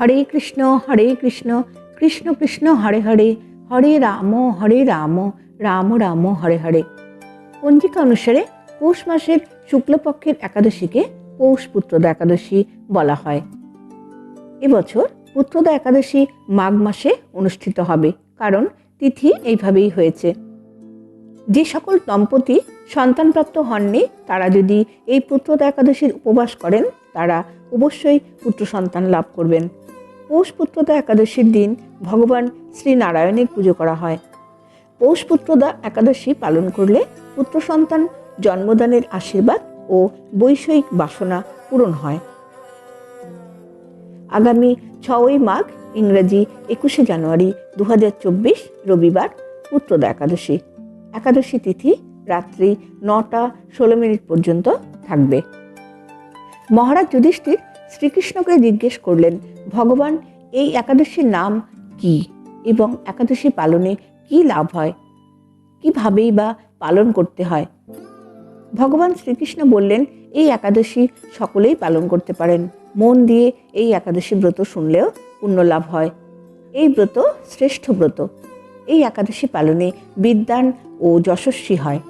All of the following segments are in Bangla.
হরে কৃষ্ণ হরে কৃষ্ণ কৃষ্ণ কৃষ্ণ, হরে হরে হরে রাম হরে রাম রাম রাম, হরে হরে। পঞ্জিকা অনুসারে পৌষ মাসের শুক্লপক্ষের একাদশীকে পৌষ পুত্রদা একাদশী বলা হয়। এবছর পুত্রদা একাদশী মাঘ মাসে অনুষ্ঠিত হবে, কারণ তিথি এইভাবেই হয়েছে। যে সকল দম্পতি সন্তানপ্রাপ্ত হননি, তারা যদি এই পুত্রদা একাদশীর উপবাস করেন, তারা অবশ্যই পুত্র সন্তান লাভ করবেন। পৌষ পুত্রদা একাদশীর দিন ভগবান শ্রী নারায়ণের পুজো করা হয়। পৌষ পুত্রদা একাদশী পালন করলে পুত্র সন্তান জন্মদানের আশীর্বাদ ও বৈষয়িক বাসনা পূরণ হয়। আগামী ছয়ই মাঘ, ইংরেজি একুশে জানুয়ারি দু হাজার চব্বিশ রবিবার পুত্রদা একাদশী। একাদশী তিথি রাত্রি নটা ষোলো মিনিট পর্যন্ত থাকবে। মহারাজ যুধিষ্ঠির শ্রীকৃষ্ণকে জিজ্ঞেস করলেন, ভগবান, এই একাদশীর নাম কি? এবং একাদশী পালনে কি লাভ হয়? কিভাবেই বা পালন করতে হয়? ভগবান শ্রীকৃষ্ণ বললেন, এই একাদশী সকলেই পালন করতে পারেন। মন দিয়ে এই একাদশী ব্রত শুনলেও পুণ্য লাভ হয়। এই ব্রত শ্রেষ্ঠ ব্রত। এই একাদশী পালনে বিদ্যান ও যশস্বী হয়।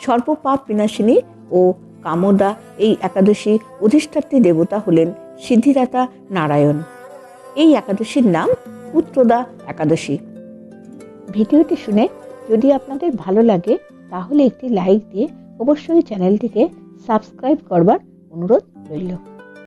সর্বপাপ বিনাশিনী ও কামদা এই একাদশী অধিষ্ঠাত্রী দেবতা হলেন সিদ্ধিদাতা নারায়ণ। এই একাদশীর নাম পুত্রদা একাদশী। ভিডিওটি শুনে যদি আপনাদের ভালো লাগে, তাহলে একটি লাইক দিয়ে অবশ্যই চ্যানেলটিকে সাবস্ক্রাইব করবার অনুরোধ রইল।